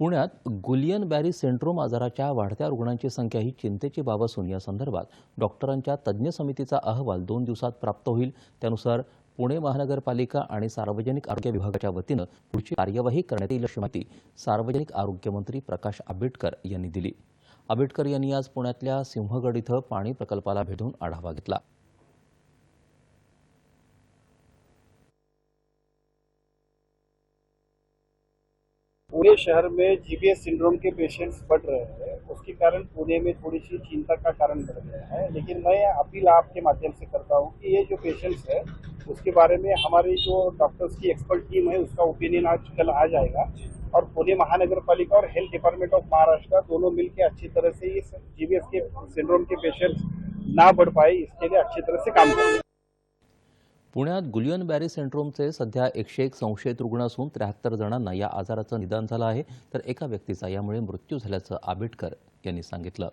पुण्यात गुलियन Barré syndrome आजाराच्या वाढत्या रुग्णांची संख्या ही चिंतेची बाब असून या संदर्भात डॉक्टरांच्या तज्ज्ञ समितीचा अहवाल दोन दिवसात प्राप्त होईल. त्यानुसार पुणे महानगरपालिका आणि सार्वजनिक आरोग्य विभागाच्या वतीनं पुढची कार्यवाही करण्यात येईल अशी माहिती सार्वजनिक आरोग्यमंत्री प्रकाश आंबेडकर यांनी दिली. आंबेडकर यांनी आज पुण्यातल्या सिंहगड इथं पाणी प्रकल्पाला भेटून आढावा घेतला. पूरे शहर में जीबीएस सिंड्रोम के पेशेंट्स बढ़ रहे हैं। उसके कारण पुणे में थोड़ी सी चिंता का कारण बढ़ गया है। लेकिन मैं अपील आपके माध्यम से करता हूँ कि ये जो पेशेंट्स है, उसके बारे में हमारी जो डॉक्टर्स की एक्सपर्ट टीम है, उसका ओपिनियन आज कल आ जाएगा। और पुणे महानगर पालिका और हेल्थ डिपार्टमेंट ऑफ़ महाराष्ट्र दोनों मिलकर अच्छी तरह से इस जीबीएस के सिंड्रोम के पेशेंट्स ना बढ़ पाए, इसके लिए अच्छी तरह से काम करें। पुण्यात गुलियन बॅरी सिंड्रोमचे सध्या एकशे एक संशयित रुग्ण असून त्र्याहत्तर जणांना या आजाराचं निदान झालं आहे. तर एका व्यक्तीचा यामुळे मृत्यू झाल्याचं आबिटकर यांनी सांगितलं.